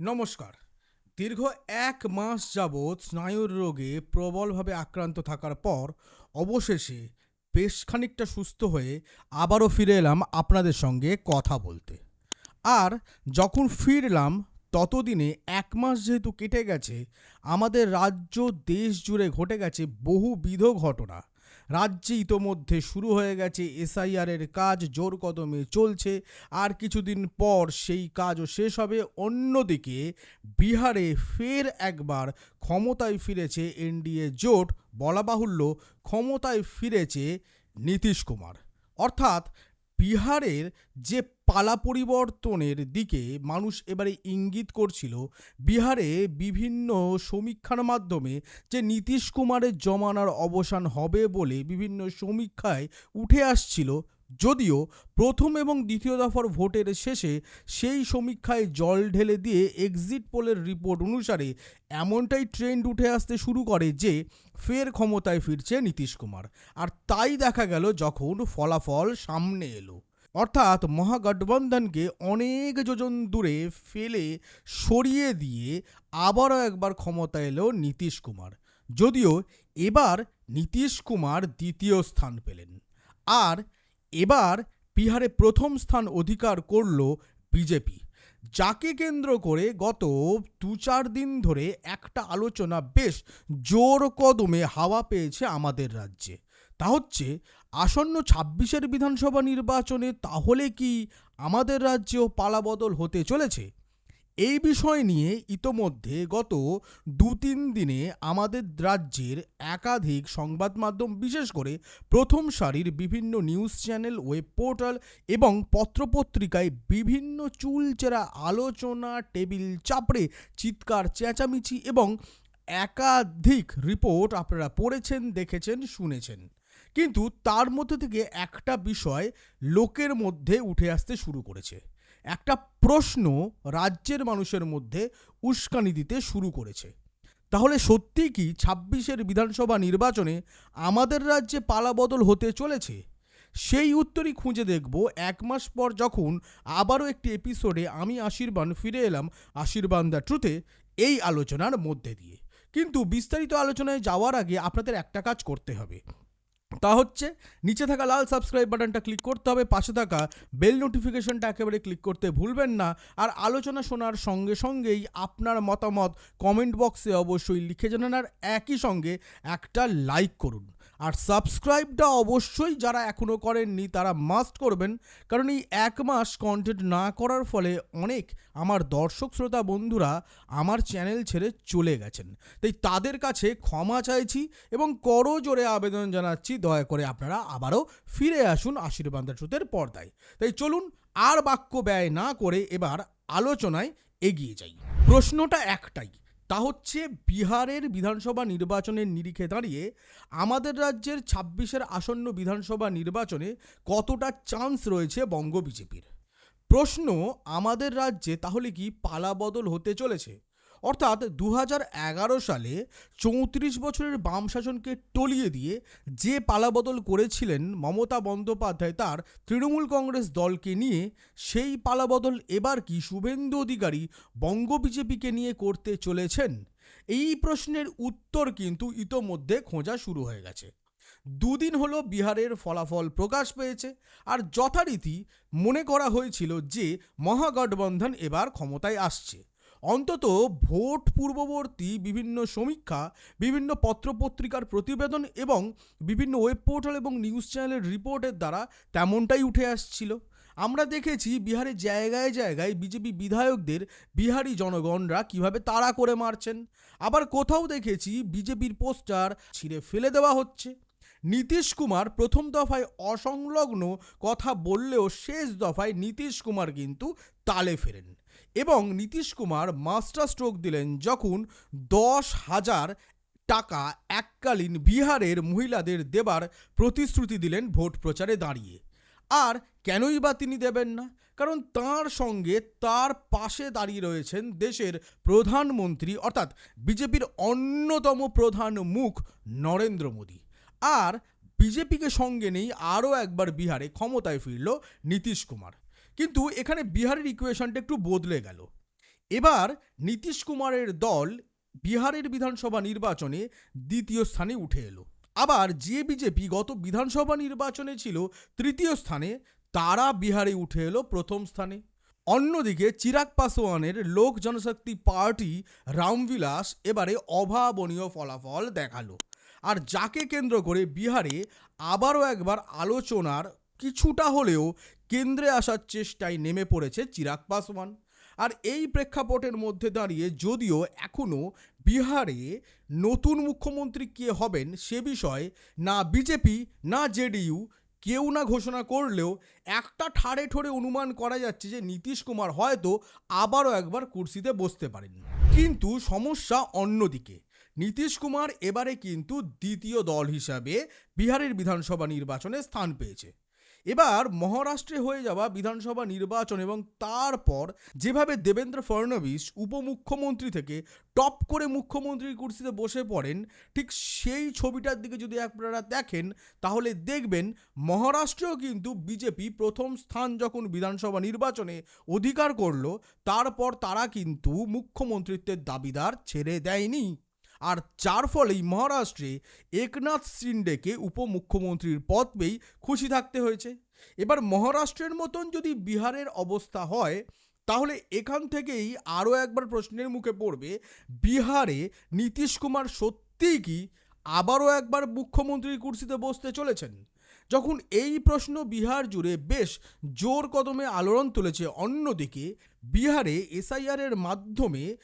নমস্কার। দীর্ঘ এক মাস যাবৎ স্নায়ুর রোগে প্রবলভাবে আক্রান্ত থাকার পর অবশেষে বেশ খানিকটা সুস্থ হয়ে আবারও ফিরে এলাম আপনাদের সঙ্গে কথা বলতে। আর যখন ফিরলাম, ততদিনে এক মাস যেহেতু কেটে গেছে, আমাদের রাজ্য দেশ জুড়ে ঘটে গেছে বহুবিধ ঘটনা। রাজ্যে ইতোমধ্যে শুরু হয়ে গেছে এসআইআরের কাজ, জোর কদমে চলছে। আর কিছুদিন পর সেই কাজও শেষ হবে। অন্যদিকে বিহারে ফের একবার ক্ষমতায় ফিরেছে এনডিএ জোট। বলা বাহুল্য ক্ষমতায় ফিরেছে নীতিশ কুমার। অর্থাৎ বিহারের যে পালা পরিবর্তনের দিকে মানুষ এবারে ইঙ্গিত করছিল, বিহারে বিভিন্ন সমীক্ষার মাধ্যমে যে নীতিশ কুমারের জমানার অবসান হবে বলে বিভিন্ন সমীক্ষায় উঠে আসছিল যদিও প্রথম এবং দ্বিতীয় দফার ভোটের শেষে সেই সমীক্ষায় জল ঢেলে দিয়ে এক্সিট পোলের রিপোর্ট অনুসারে এমনটাই ট্রেন্ড উঠে আসতে শুরু করে যে ফের ক্ষমতায় ফিরছে নীতিশ কুমার। আর তাই দেখা গেল যখন ফলাফল সামনে এলো। অর্থাৎ মহাগঠবন্ধনকে অনেক যোজন দূরে ফেলে সরিয়ে দিয়ে আবারও একবার ক্ষমতা এলো নীতিশ কুমার। যদিও এবার নীতিশ কুমার দ্বিতীয় স্থান পেলেন। আর এবার বিহারে প্রথম স্থান অধিকার করল বিজেপি। যাকে কেন্দ্র করে গত দু চার দিন ধরে একটা আলোচনা বেশ জোর কদমে হাওয়া পেয়েছে আমাদের রাজ্যে। তা হচ্ছে, আসন্ন ছাব্বিশের বিধানসভা নির্বাচনে তাহলে কি আমাদের রাজ্যেও পালাবদল হতে চলেছে? এই বিষয় নিয়ে ইতোমধ্যে গত দু তিন দিনে আমাদের রাজ্যের একাধিক সংবাদ মাধ্যম, বিশেষ করে প্রথম সারির বিভিন্ন নিউজ চ্যানেল, ওয়েব পোর্টাল এবং পত্রপত্রিকায় বিভিন্ন চুলচেরা আলোচনা টেবিল চাপড়ে চিৎকার, চেঁচামেচি এবং একাধিক রিপোর্ট আপনারা পড়েছেন, দেখেছেন, শুনেছেন। কিন্তু তার মধ্যে থেকে একটা বিষয় লোকের মধ্যে উঠে আসতে শুরু করেছে। একটা প্রশ্ন রাজ্যের মানুষের মধ্যে উস্কানি দিতে শুরু করেছে। তাহলে সত্যি কি ছাব্বিশের বিধানসভা নির্বাচনে আমাদের রাজ্যে পালাবদল হতে চলেছে? সেই উত্তরই খুঁজে দেখব এক মাস পর যখন আবারও একটি এপিসোডে আমি আশীর্বাদ ফিরে এলাম আশীর্বাদ দ্য ট্রুথে এই আলোচনার মধ্যে দিয়ে। কিন্তু বিস্তারিত আলোচনায় যাওয়ার আগে আপনাদের একটা কাজ করতে হবে। তা হচ্ছে, নিচে থাকা লাল সাবস্ক্রাইব বাটনটা ক্লিক করতে হবে, পাশে থাকা বেল নোটিফিকেশনটা একেবারে ক্লিক করতে ভুলবেন না, আর আলোচনা শোনার সঙ্গে সঙ্গেই আপনার মতামত কমেন্ট বক্সে অবশ্যই লিখে জানান, আর একই সঙ্গে একটা লাইক করুন। আর সাবস্ক্রাইবটা অবশ্যই যারা এখনও করেননি, তারা মাস্ট করবেন। কারণ এই এক মাস কন্টেন্ট না করার ফলে অনেক আমার দর্শক, শ্রোতা, বন্ধুরা আমার চ্যানেল ছেড়ে চলে গেছেন। তাই তাদের কাছে ক্ষমা চাইছি এবং করো জোরে আবেদন জানাচ্ছি। দয়া করে আপনারা আবারও ফিরে আসুন আশীর্বাদ ট্রুথের পর্দায়। তাই চলুন আর বাক্য ব্যয় না করে এবার আলোচনায় এগিয়ে যাই। প্রশ্নটা একটাই তা হচ্ছে বিহারের বিধানসভা নির্বাচনের নিরিখে দাঁড়িয়ে আমাদের রাজ্যের ছাব্বিশের আসন্ন বিধানসভা নির্বাচনে কতটা চান্স রয়েছে বঙ্গ বিজেপির? প্রশ্ন, আমাদের রাজ্যে তাহলে কি পালাবদল হতে চলেছে? অর্থাৎ দু হাজার এগারো সালে চৌত্রিশ বছরের বাম শাসনকে টলিয়ে দিয়ে যে পালাবদল করেছিলেন মমতা বন্দ্যোপাধ্যায় তার তৃণমূল কংগ্রেস দলকে নিয়ে, সেই পালাবদল এবার কি শুভেন্দু অধিকারী বঙ্গ বিজেপিকে নিয়ে করতে চলেছেন? এই প্রশ্নের উত্তর কিন্তু ইতোমধ্যে খোঁজা শুরু হয়ে গেছে। দুদিন হলো বিহারের ফলাফল প্রকাশ পেয়েছে আর যথারীতি মনে করা হয়েছিল যে মহাগঠবন্ধন এবার ক্ষমতায় আসছে। অন্তত ভোট পূর্ববর্তী বিভিন্ন সমীক্ষা, বিভিন্ন পত্রপত্রিকার প্রতিবেদন এবং বিভিন্ন ওয়েব পোর্টাল এবং নিউজ চ্যানেলের রিপোর্টের দ্বারা তেমনটাই উঠে আসছিল। আমরা দেখেছি বিহারে জায়গায় জায়গায় বিজেপি বিধায়কদের বিহারি জনগণরা কীভাবে তাড়া করে মারছেন। আবার কোথাও দেখেছি বিজেপির পোস্টার ছিঁড়ে ফেলে দেওয়া হচ্ছে। নীতিশ কুমার প্রথম দফায় অসংলগ্ন কথা বললেও শেষ দফায় নীতিশ কুমার কিন্তু তালে ফেরেন। এবং নীতিশ কুমার মাস্টার স্ট্রোক দিলেন যখন দশ হাজার টাকা এককালীন বিহারের মহিলাদের দেবার প্রতিশ্রুতি দিলেন ভোট প্রচারে দাঁড়িয়ে। আর কেনই বা তিনি দেবেন না? কারণ তার সঙ্গে তার পাশে দাঁড়িয়ে রয়েছেন দেশের প্রধানমন্ত্রী অর্থাৎ বিজেপির অন্যতম প্রধান মুখ নরেন্দ্র মোদী। আর বিজেপিকে সঙ্গে নেই আরও একবার বিহারে ক্ষমতায় ফিরল নীতিশ কুমার। কিন্তু এখানে বিহারের ইকুয়েশনটা একটু বদলে গেল। এবার নীতিশ কুমারের দল বিহারের বিধানসভা নির্বাচনে দ্বিতীয় স্থানে উঠে এলো। আবার যে বিজেপি গত বিধানসভা নির্বাচনে ছিল তৃতীয় স্থানে, তারা বিহারে উঠে এলো প্রথম স্থানে। অন্যদিকে চিরাগ পাসোয়ানের লোক জনশক্তি পার্টি রামবিলাস এবারে অভাবনীয় ফলাফল দেখাল। আর যাকে কেন্দ্র করে বিহারে আবারও একবার আলোচনার কিছুটা হলেও কেন্দ্রে আসার চেষ্টায় নেমে পড়েছে চিরাগ পাসওয়ান। আর এই প্রেক্ষাপটের মধ্যে দাঁড়িয়ে যদিও এখনও বিহারে নতুন মুখ্যমন্ত্রী কে হবেন সে বিষয়ে না বিজেপি, না জেডিইউ কেউ না ঘোষণা করলেও একটা ঠাড়ে ঠোড়ে অনুমান করা যাচ্ছে যে নীতিশ কুমার হয়তো আবারও একবার কুর্সিতে বসতে পারেন। কিন্তু সমস্যা অন্যদিকে। নীতিশ কুমার এবারে কিন্তু দ্বিতীয় দল হিসাবে বিহারের বিধানসভা নির্বাচনে স্থান পেয়েছে। এবার মহারাষ্ট্রে হয়ে যাওয়া বিধানসভা নির্বাচন এবং তারপর যেভাবে দেবেন্দ্র ফডণবীস উপমুখ্যমন্ত্রী থেকে টপ করে মুখ্যমন্ত্রীর কুর্সিতে বসে পড়েন, ঠিক সেই ছবিটার দিকে যদি আপনারা দেখেন, তাহলে দেখবেন মহারাষ্ট্রেও কিন্তু বিজেপি প্রথম স্থান যখন বিধানসভা নির্বাচনে অধিকার করল, তারপর তারা কিন্তু মুখ্যমন্ত্রিত্বের দাবিদার ছেড়ে দেয়নি। আর যার ফলেই মহারাষ্ট্রে একনাথ শিন্ডেকে উপমুখ্যমন্ত্রীর পদ পেয়েই খুশি থাকতে হয়েছে। এবার মহারাষ্ট্রের মতন যদি বিহারের অবস্থা হয়, তাহলে এখান থেকেই আরও একবার প্রশ্নের মুখে পড়বে, বিহারে নীতিশ কুমার সত্যিই কি আবারও একবার মুখ্যমন্ত্রীর কুর্সিতে বসতে চলেছেন? যখন এই প্রশ্ন বিহার জুড়ে বেশ জোর কদমে আলোড়ন তুলেছে অন্যদিকে, বিহারে এসআইআরের মাধ্যমে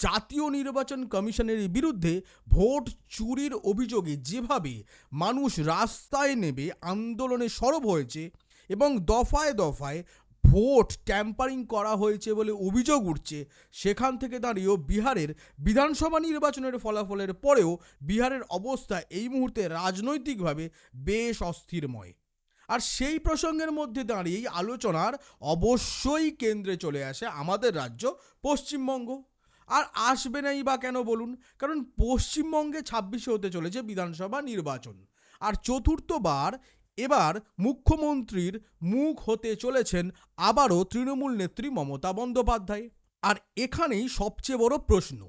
জাতীয় নির্বাচন কমিশনের বিরুদ্ধে ভোট চুরির অভিযোগে যেভাবে মানুষ রাস্তায় নেবে আন্দোলনে সরব হয়েছে এবং দফায় দফায় ভোট ট্যাম্পারিং করা হয়েছে বলে অভিযোগ উঠছে, সেখান থেকে দাঁড়িয়েও বিহারের বিধানসভা নির্বাচনের ফলাফলের পরেও বিহারের অবস্থা এই মুহূর্তে রাজনৈতিকভাবে বেশ অস্থিরময়। আর সেই প্রসঙ্গের মধ্যে দাঁড়িয়েই আলোচনার অবশ্যই কেন্দ্রে চলে আসে আমাদের রাজ্য পশ্চিমবঙ্গ। আর আসবে নাই বা কেন বলুন? কারণ পশ্চিমবঙ্গে ছাব্বিশে হতে চলেছে বিধানসভা নির্বাচন। আর চতুর্থবার এবার মুখ্যমন্ত্রীর মুখ হতে চলেছেন আবারও তৃণমূল নেত্রী মমতা বন্দ্যোপাধ্যায়। আর এখানেই সবচেয়ে বড় প্রশ্ন,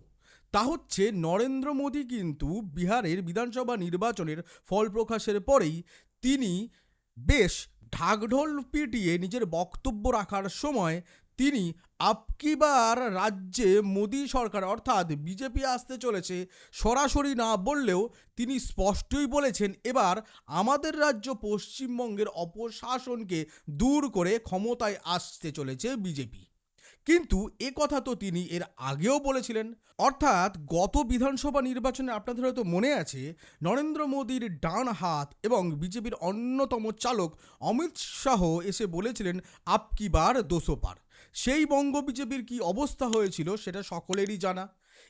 তা হচ্ছে নরেন্দ্র মোদী কিন্তু বিহারের বিধানসভা নির্বাচনের ফল প্রকাশের পরেই তিনি বেশ ঢাকঢোল পিটিয়ে নিজের বক্তব্য রাখার সময় তিনি আপকিবার রাজ্যে মোদী সরকার, অর্থাৎ বিজেপি আসতে চলেছে, সরাসরি না বললেও তিনি স্পষ্টই বলেছেন, এবার আমাদের রাজ্য পশ্চিমবঙ্গের অপশাসনকে দূর করে ক্ষমতায় আসতে চলেছে বিজেপি। কিন্তু এ কথা তো তিনি এর আগেও বলেছিলেন। অর্থাৎ গত বিধানসভা নির্বাচনে আপনাদের হয়তো মনে আছে, নরেন্দ্র মোদীর ডান হাত এবং বিজেপির অন্যতম চালক অমিত শাহ এসে বলেছিলেন আপকি বার দোসো পার সেই বঙ্গ বিজেপির কি অবস্থা হয়েছিল সেটা সকলেরই জানা।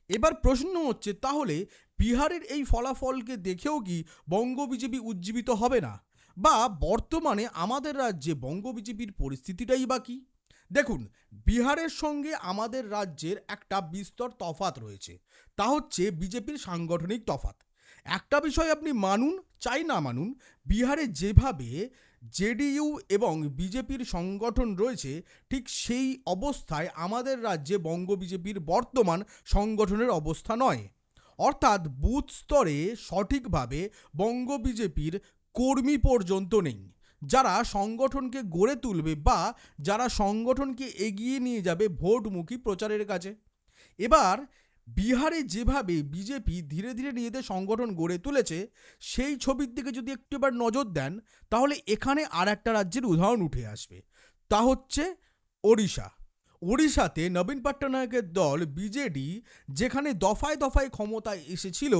এবার প্রশ্ন হচ্ছে, তাহলে বিহারের এই ফলাফলকে দেখেও কি বঙ্গ বিজেপি উজ্জীবিত হবে না? বা বর্তমানে আমাদের রাজ্যে বঙ্গ বিজেপির পরিস্থিতিটাই বা কী? দেখুন, বিহারের সঙ্গে আমাদের রাজ্যের একটা বিস্তর তফাত রয়েছে। তা হচ্ছে বিজেপির সাংগঠনিক তফাত একটা বিষয় আপনি মানুন, চাই না মানুন, বিহারে যেভাবে জেডিইউ এবং বিজেপির সংগঠন রয়েছে, ঠিক সেই অবস্থায় আমাদের রাজ্যে বঙ্গ বিজেপির বর্তমান সংগঠনের অবস্থা নয়। অর্থাৎ বুথ স্তরে সঠিকভাবে বঙ্গ বিজেপির কর্মী পর্যন্ত নেই। যারা সংগঠনকে গড়ে তুলবে বা যারা সংগঠনকে এগিয়ে নিয়ে যাবে ভোটমুখী প্রচারের কাছে এবার বিহারে যেভাবে বিজেপি ধীরে ধীরে নিজেদের সংগঠন গড়ে তুলেছে, সেই ছবির দিকে যদি একটু এবার নজর দেন, তাহলে এখানে আর একটা রাজ্যের উদাহরণ উঠে আসবে। তা হচ্ছে ওড়িশা। ওড়িশাতে নবীন পট্টনায়কের দল বিজেডি যেখানে দফায় দফায় ক্ষমতায় এসেছিল,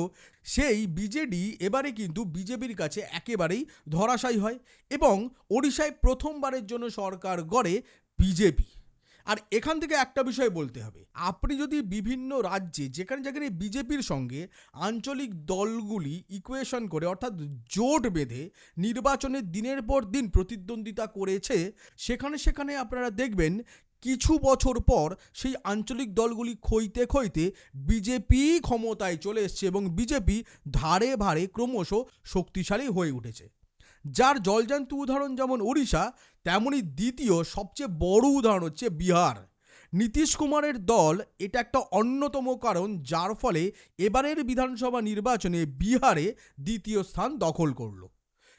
সেই বিজেডি এবারে কিন্তু বিজেপির কাছে একেবারেই ধরাশায়ী হয় এবং ওড়িশায় প্রথমবারের জন্য সরকার গড়ে বিজেপি। আর এখান থেকে একটা বিষয় বলতে হবে। আপনি যদি বিভিন্ন রাজ্যে, যেখানে যেখানে বিজেপির সঙ্গে আঞ্চলিক দলগুলি ইকুয়েশন করে, অর্থাৎ জোট বেঁধে নির্বাচনের দিনের পর দিন প্রতিদ্বন্দ্বিতা করেছে, সেখানে সেখানে আপনারা দেখবেন কিছু বছর পর সেই আঞ্চলিক দলগুলি খইতে খইতে বিজেপি ক্ষমতায় চলে এসছে এবং বিজেপি ধারে ভারে ক্রমশ শক্তিশালী হয়ে উঠেছে। যার জলজান্ত উদাহরণ যেমন ওড়িশা তেমনই দ্বিতীয় সবচেয়ে বড় উদাহরণ হচ্ছে বিহার। নীতিশ কুমারের দল এটা একটা অন্যতম কারণ, যার ফলে এবারের বিধানসভা নির্বাচনে বিহারে দ্বিতীয় স্থান দখল করল।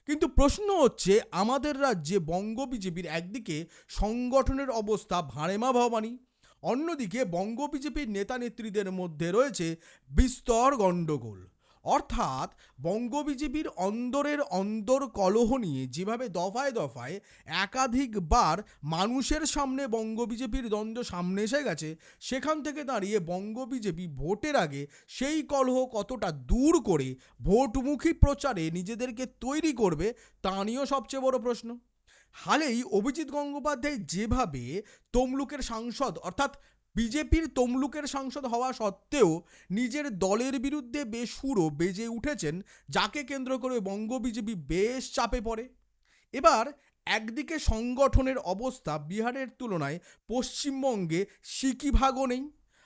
কিন্তু প্রশ্ন হচ্ছে, আমাদের রাজ্যে বঙ্গ বিজেপির একদিকে সংগঠনের অবস্থা ভাঁড়েমা ভবানী, অন্যদিকে বঙ্গ বিজেপির নেতা নেত্রীদের মধ্যে রয়েছে বিস্তর গণ্ডগোল। অর্থাৎ বঙ্গ বিজেপির অন্দরের অন্দর কলহ নিয়ে যেভাবে দফায় দফায় একাধিকবার মানুষের সামনে বঙ্গ বিজেপির দ্বন্দ্ব সামনে এসে গেছে, সেখান থেকে দাঁড়িয়ে বঙ্গ বিজেপি ভোটের আগে সেই কলহ কতটা দূর করে ভোটমুখী প্রচারে নিজেদেরকে তৈরি করবে, তা নিয়েও সবচেয়ে বড় প্রশ্ন। হালেই অভিজিৎ গঙ্গোপাধ্যায় যেভাবে তমলুকের সাংসদ, অর্থাৎ বিজেপির তমলুকের সাংসদ হওয়া সত্ত্বেও নিজের দলের বিরুদ্ধে বেসুরো বেজে উঠেছেন, যাকে কেন্দ্র করে বঙ্গ বিজেপি বেশ চাপে পড়ে। এবার একদিকে সংগঠনের অবস্থা বিহারের তুলনায় পশ্চিমবঙ্গে সিকিভাগও নেই,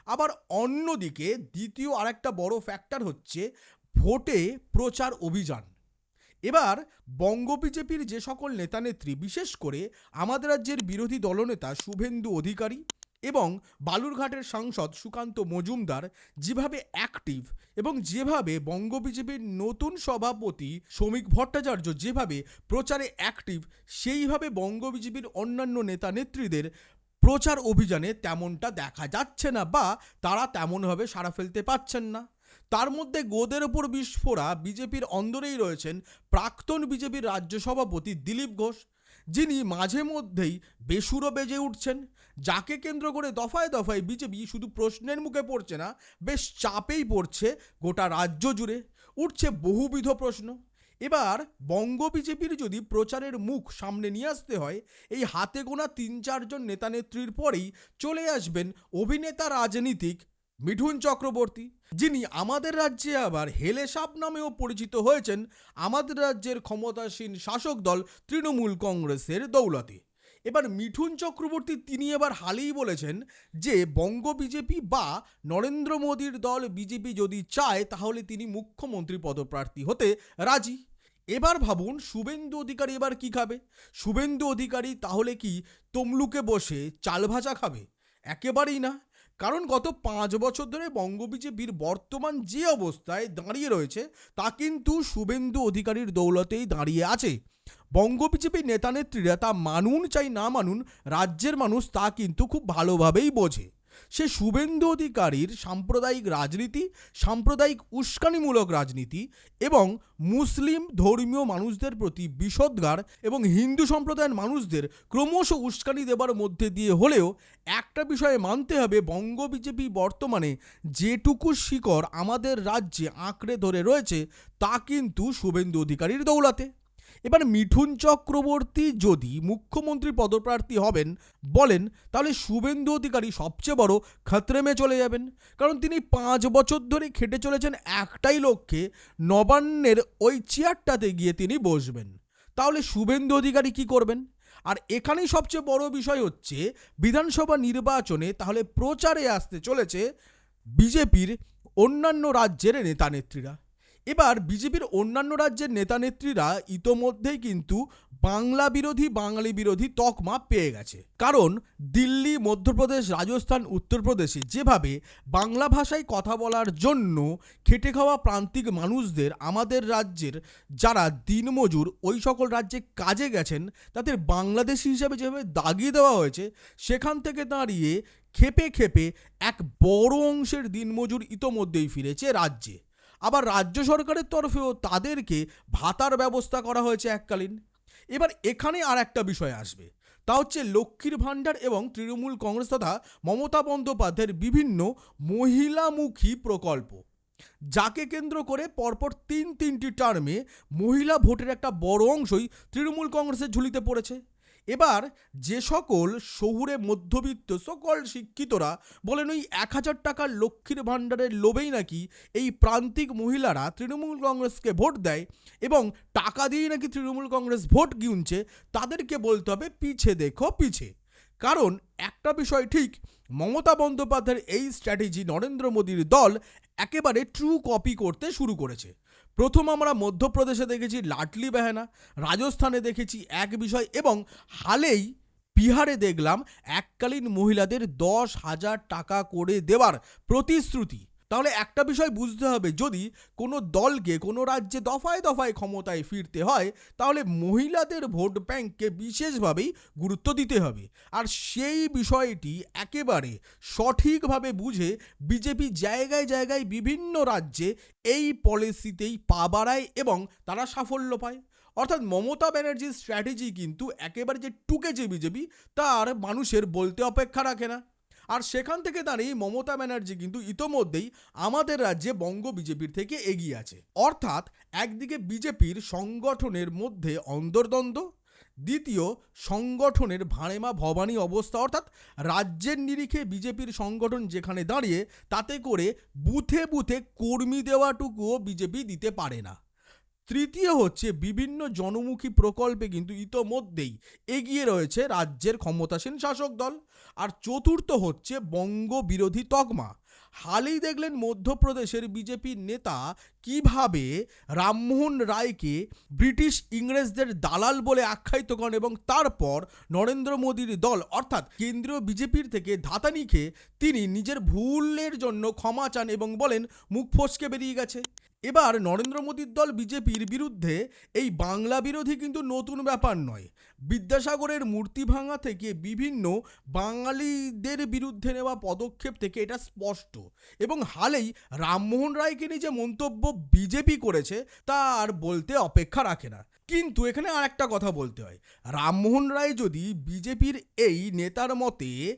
আবার অন্যদিকে দ্বিতীয় আরেকটা বড় ফ্যাক্টর হচ্ছে ভোটে প্রচার অভিযান। এবার বঙ্গ বিজেপির যে সকল নেতানেত্রী, বিশেষ করে আমাদের রাজ্যের বিরোধী দলনেতা শুভেন্দু অধিকারী এবং বালুরঘাটের সাংসদ সুকান্ত মজুমদার যেভাবে অ্যাক্টিভ এবং যেভাবে বঙ্গ বিজেপির নতুন সভাপতি শ্রমিক ভট্টাচার্য যেভাবে প্রচারে অ্যাক্টিভ সেইভাবে বঙ্গ বিজেপির অন্যান্য নেতা নেত্রীদের প্রচার অভিযানে তেমনটা দেখা যাচ্ছে না বা তারা তেমনভাবে সাড়া ফেলতে পারছেন না। তার মধ্যে গোদের ওপর বিস্ফোরা বিজেপির অন্দরেই রয়েছেন প্রাক্তন বিজেপির রাজ্য সভাপতি দিলীপ ঘোষ। যিনি মাঝে মধ্যেই বেসুরো বেজে উঠছেন। যাকে কেন্দ্র করে দফায় দফায় বিজেপি শুধু প্রশ্নের মুখে পড়ছে না, বেশ চাপেই পড়ছে গোটা রাজ্য জুড়ে। উঠছে বহুবিধ প্রশ্ন। এবার বঙ্গ বিজেপির যদি প্রচারের মুখ সামনে নিয়ে আসতে হয়, এই হাতে গোনা তিন চারজন নেতানেত্রীর পরেই চলে আসবেন অভিনেতা রাজনীতিক মিঠুন চক্রবর্তী, যিনি আমাদের রাজ্যে আবার হেলে সাপ নামেও পরিচিত হয়েছেন, আমাদের রাজ্যের ক্ষমতাসীন শাসক দল তৃণমূল কংগ্রেসের দৌলতে। এবার মিঠুন চক্রবর্তী তিনি এবার হালেই বলেছেন যে, বঙ্গ বিজেপি বা নরেন্দ্র মোদীর দল বিজেপি যদি চায়, তাহলে তিনি মুখ্যমন্ত্রী পদপ্রার্থী হতে রাজি। এবার ভাবুন, শুভেন্দু অধিকারী এবার কি খাবে? শুভেন্দু অধিকারী তাহলে কি তমলুকে বসে চাল ভাজা খাবে? একেবারেই না। কারণ গত পাঁচ বছর ধরে বঙ্গ বিজেপির বর্তমান যে অবস্থায় দাঁড়িয়ে রয়েছে, তা কিন্তু শুভেন্দু অধিকারীর দৌলতেই দাঁড়িয়ে আছে। বঙ্গ বিজেপির নেতানেত্রীরা তা মানুন চাই না মানুন, রাজ্যের মানুষ তা কিন্তু খুব ভালোভাবেই বোঝে। সে শুভেন্দু অধিকারীর সাম্প্রদায়িক রাজনীতি, সাম্প্রদায়িক উস্কানিমূলক রাজনীতি এবং মুসলিম ধর্মীয় মানুষদের প্রতি বিষোদ্গার এবং হিন্দু সম্প্রদায়ের মানুষদের ক্রমশ উস্কানি দেবার মধ্যে দিয়ে হলেও একটা বিষয়ে মানতে হবে, বঙ্গ বিজেপি বর্তমানে যেটুকু শিকড় আমাদের রাজ্যে আঁকড়ে ধরে রয়েছে, তা কিন্তু শুভেন্দু অধিকারীর দৌলাতে। এবার মিঠুন চক্রবর্তী যদি মুখ্যমন্ত্রী পদপ্রার্থী হবেন, বলেন, তাহলে শুভেন্দু অধিকারী সবচেয়ে বড় খাতরেমে চলে যাবেন। কারণ তিনি পাঁচ বছর ধরে খেটে চলেছেন একটাই লক্ষ্যে, নবান্নের ওই চেয়ারটাতে গিয়ে তিনি বসবেন। তাহলে শুভেন্দু অধিকারী কি করবেন? আর এখানেই সবচেয়ে বড় বিষয় হচ্ছে, বিধানসভা নির্বাচনে তাহলে প্রচারে আসতে চলেছে বিজেপির অন্যান্য রাজ্যের নেতানেত্রীরা। এবার বিজেপির অন্যান্য রাজ্যের নেতানেত্রীরা ইতোমধ্যেই কিন্তু বাংলা বিরোধী, বাঙালি বিরোধী তকমা পেয়ে গেছে। কারণ দিল্লি, মধ্যপ্রদেশ, রাজস্থান, উত্তরপ্রদেশে যেভাবে বাংলা ভাষায় কথা বলার জন্য খেটে খাওয়া প্রান্তিক মানুষদের আমাদের রাজ্যের যারা দিনমজুর ওই সকল রাজ্যে কাজে গেছেন, তাদের বাংলাদেশি হিসাবে যেভাবে দাগিয়ে দেওয়া হয়েছে, সেখান থেকে দাঁড়িয়ে খেপে খেপে এক বড় অংশের দিনমজুর ইতোমধ্যেই ফিরেছে রাজ্যে। আবার রাজ্য সরকারের তরফেও তাদেরকে ভাতার ব্যবস্থা করা হয়েছে এককালীন। এবার এখানে আর একটা বিষয় আসবে। তা হচ্ছে লক্ষ্মীর ভাণ্ডার এবং তৃণমূল কংগ্রেস তথা মমতা বন্দ্যোপাধ্যায়ের বিভিন্ন মহিলামুখী প্রকল্প। যাকে কেন্দ্র করে পরপর তিন তিনটি টার্মে মহিলা ভোটের একটা বড় অংশই তৃণমূল কংগ্রেসের ঝুলিতে পড়েছে। এবার যে সকল শহুরে মধ্যবিত্ত, সকল শিক্ষিতরা বলেন ওই এক হাজার টাকার লক্ষ্মীর ভাণ্ডারের লোভেই নাকি এই প্রান্তিক মহিলারা তৃণমূল কংগ্রেসকে ভোট দেয় এবং টাকা দিয়েই নাকি তৃণমূল কংগ্রেস ভোট গিউনছে, তাদেরকে বলতে হবে, পিছে দেখো, পিছে। কারণ একটা বিষয় ঠিক মমতা বন্দ্যোপাধ্যায়ের এই স্ট্র্যাটেজি নরেন্দ্র মোদীর দল একেবারে ট্রু কপি করতে শুরু করেছে। প্রথম আমরা মধ্যপ্রদেশে দেখেছি লাটলি বেহানা, রাজস্থানে দেখেছি এক বিষয় এবং হালেই বিহারে দেখলাম এককালীন মহিলাদের দশ হাজার টাকা করে দেওয়ার প্রতিশ্রুতি। তাহলে একটা বিষয় বুঝতে হবে, যদি কোনো দলকে, কোনো রাজ্যে দফায় দফায় ক্ষমতায় ফিরতে হয়, তাহলে মহিলাদের ভোট ব্যাংককে বিশেষভাবেই গুরুত্ব দিতে হবে। আর সেই বিষয়টি একেবারে সঠিকভাবে বুঝে বিজেপি জায়গায় জায়গায় বিভিন্ন রাজ্যে এই পলিসিতেই পা বাড়ায় এবং তারা সাফল্য পায়। অর্থাৎ মমতা ব্যানার্জির স্ট্র্যাটেজি কিন্তু একেবারে যে টুকেছে বিজেপি, তার মানুষের বলতে অপেক্ষা রাখে না। আর সেখান থেকে দাঁড়িয়ে মমতা ব্যানার্জি কিন্তু ইতোমধ্যেই আমাদের রাজ্যে বঙ্গ বিজেপির থেকে এগিয়ে আছে। অর্থাৎ একদিকে বিজেপির সংগঠনের মধ্যে অন্তর্দ্বন্দ্ব, দ্বিতীয় সংগঠনের ভাঁড়েমা ভবানী অবস্থা, অর্থাৎ রাজ্যের নিরিখে বিজেপির সংগঠন যেখানে দাঁড়িয়ে তাতে করে বুথে বুথে কর্মী দেওয়াটুকুও বিজেপি দিতে পারে না। তৃতীয় হচ্ছে বিভিন্ন জনমুখী প্রকল্পে কিন্তু ইতোমধ্যেই এগিয়ে রয়েছে রাজ্যের ক্ষমতাসীন শাসক দল। আর চতুর্থ হচ্ছে বঙ্গ বিরোধী তকমা হালেই দেখলেন মধ্যপ্রদেশের বিজেপির নেতা কীভাবে রামমোহন রায়কে ব্রিটিশ ইংরেজদের দালাল বলে আখ্যায়িত করেন এবং তারপর নরেন্দ্র মোদীর দল, অর্থাৎ কেন্দ্রীয় বিজেপির থেকে ধাতানি খেয়ে তিনি নিজের ভুলের জন্য ক্ষমা চান এবং বলেন, মুখ ফসকে বেরিয়ে গেছে। এবার নরেন্দ্র মোদীর দল বিজেপির বিরুদ্ধে এই বাংলা বিরোধী কিন্তু নতুন ব্যাপার নয়। বিদ্যাসাগরের মূর্তি ভাঙা থেকে বিভিন্ন বাঙালিদের বিরুদ্ধে নেওয়া পদক্ষেপ থেকে এটা স্পষ্ট। এবং হালেই রামমোহন রায়কে নিয়ে যে মন্তব্য বিজেপি করেছে, তা আর বলতে অপেক্ষা রাখে না। কিন্তু এখানে আর একটা কথা বলতে হয়। রামমোহন রায় যদি বিজেপির এই নেতার মতে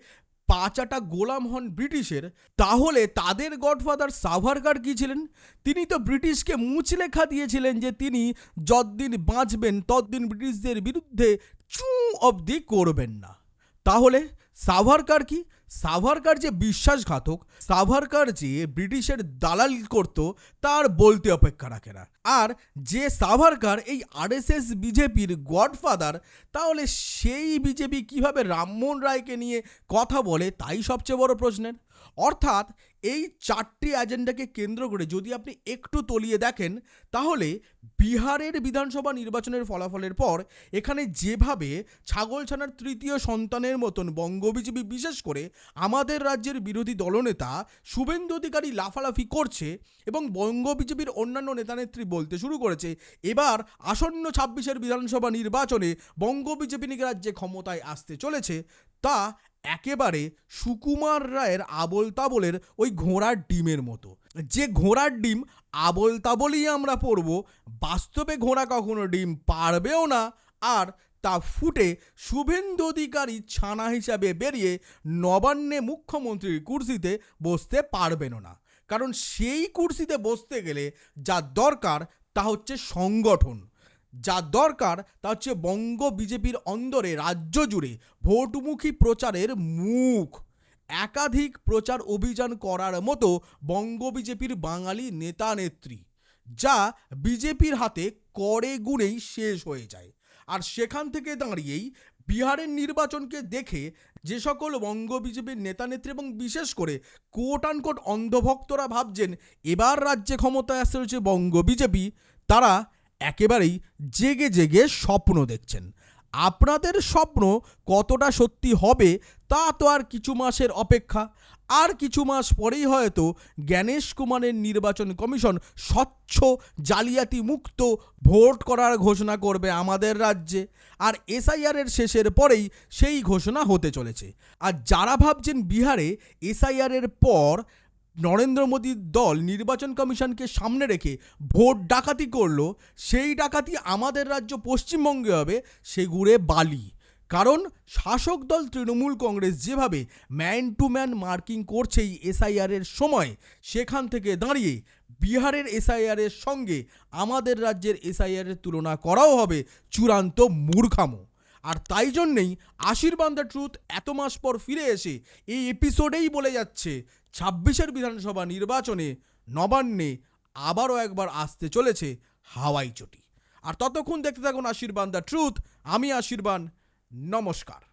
পাঁচাটা গোলাম হন ব্রিটিশের, তাহলে তাদের গডফাদার সাভারকার কি ছিলেন? তিনি তো ব্রিটিশকে মুচলেখা দিয়েছিলেন যে তিনি যতদিন বাঁচবেন ততদিন ব্রিটিশদের বিরুদ্ধে চু অবধি করবেন না। তাহলে সাভারকার কি? সাভারকার যে বিশ্বাসঘাতক, সাভারকার যে ব্রিটিশের দালাল করত, তার বলতে অপেক্ষা রাখে না। আর যে সাভারকার এই আরএসএস বিজেপির গডফাদার, তাহলে সেই বিজেপি কীভাবে রামমোহন রায়কে নিয়ে কথা বলে তাই সবচেয়ে বড় প্রশ্নের? অর্থাৎ এই চারটি এজেন্ডাকে কেন্দ্র করে যদি আপনি একটু তলিয়ে দেখেন, তাহলে বিহারের বিধানসভা নির্বাচনের ফলাফলের পর এখানে যেভাবে ছাগলছানার তৃতীয় সন্তানের মতন বঙ্গ বিজেপি, বিশেষ করে আমাদের রাজ্যের বিরোধী দলনেতা শুভেন্দু অধিকারী লাফালাফি করছে এবং বঙ্গ বিজেপির অন্যান্য নেতানেত্রী বলতে শুরু করেছে। এবার আসন্ন ছাব্বিশের বিধানসভা নির্বাচনে বঙ্গ বিজেপি রাজ্যে ক্ষমতায় আসতে চলেছে, তা একেবারে সুকুমার রায়ের আবল তাবলের ওই ঘোড়ার ডিমের মতো। যে ঘোড়ার ডিম আবল তাবলই আমরা পড়ব বাস্তবে ঘোড়া কখনো ডিম পারবেও না, আর তা ফুটে শুভেন্দু অধিকারী ছানা হিসাবে বেরিয়ে নবান্নে মুখ্যমন্ত্রীর কুর্সিতে বসতে পারবেনও না। কারণ সেই কুর্সিতে বসতে গেলে যা দরকার তা হচ্ছে সংগঠন। যা দরকার তা হচ্ছে বঙ্গ বিজেপির অন্দরে রাজ্য জুড়ে ভোটমুখী প্রচারের মুখ। একাধিক প্রচার অভিযান করার মতো বঙ্গ বিজেপির বাঙালি নেতা নেত্রী যা বিজেপির হাতে করে গুণেই শেষ হয়ে যায়। আর সেখান থেকে দাঁড়িয়েই বিহারের নির্বাচনকে দেখে যে সকল বঙ্গ বিজেপির নেতানেত্রী এবং বিশেষ করে কোট আনকোট অন্ধভক্তরা ভাবছেন, এবার রাজ্যে ক্ষমতায় আসতে রয়েছে বঙ্গ বিজেপি, তারা একেবারেই জেগে জেগে স্বপ্ন দেখছেন। আপনাদের স্বপ্ন কতটা সত্যি হবে তা তো আর কিছু মাসের অপেক্ষা। আর কিছু মাস পরেই হয়তো জ্ঞানেশ কুমারের নির্বাচন কমিশন স্বচ্ছ জালিয়াতি মুক্ত ভোট করার ঘোষণা করবে আমাদের রাজ্যে। আর এসআইআরের শেষের পরেই সেই ঘোষণা হতে চলেছে। আর যারা ভাবছেন বিহারে এসআইআরের পর নরেন্দ্র মোদীর দল নির্বাচন কমিশনকে সামনে রেখে ভোট ডাকাতি করল, সেই ডাকাতি আমাদের রাজ্য পশ্চিমবঙ্গে হবে সেগুড়ে বালি। কারণ শাসক দল তৃণমূল কংগ্রেস যেভাবে ম্যান টু ম্যান মার্কিং করছে এই এসআইআরের সময়, সেখান থেকে দাঁড়িয়ে বিহারের এসআইআরের সঙ্গে আমাদের রাজ্যের এসআইআরের তুলনা করাও হবে চূড়ান্ত মূর্খামো। আর তাই জন্যেই আশীর্বাদ দ্য ট্রুথ এত মাস পর ফিরে এসে এই এপিসোডেই বলে যাচ্ছে, ছাব্বিশের বিধানসভা নির্বাচনে নবান্নে আবারও একবার আসতে চলেছে হাওয়াই চটি। আর ততক্ষণ দেখতে থাকুন আশীর্বাদ দ্য ট্রুথ, আমি আশীর্বাদ, নমস্কার।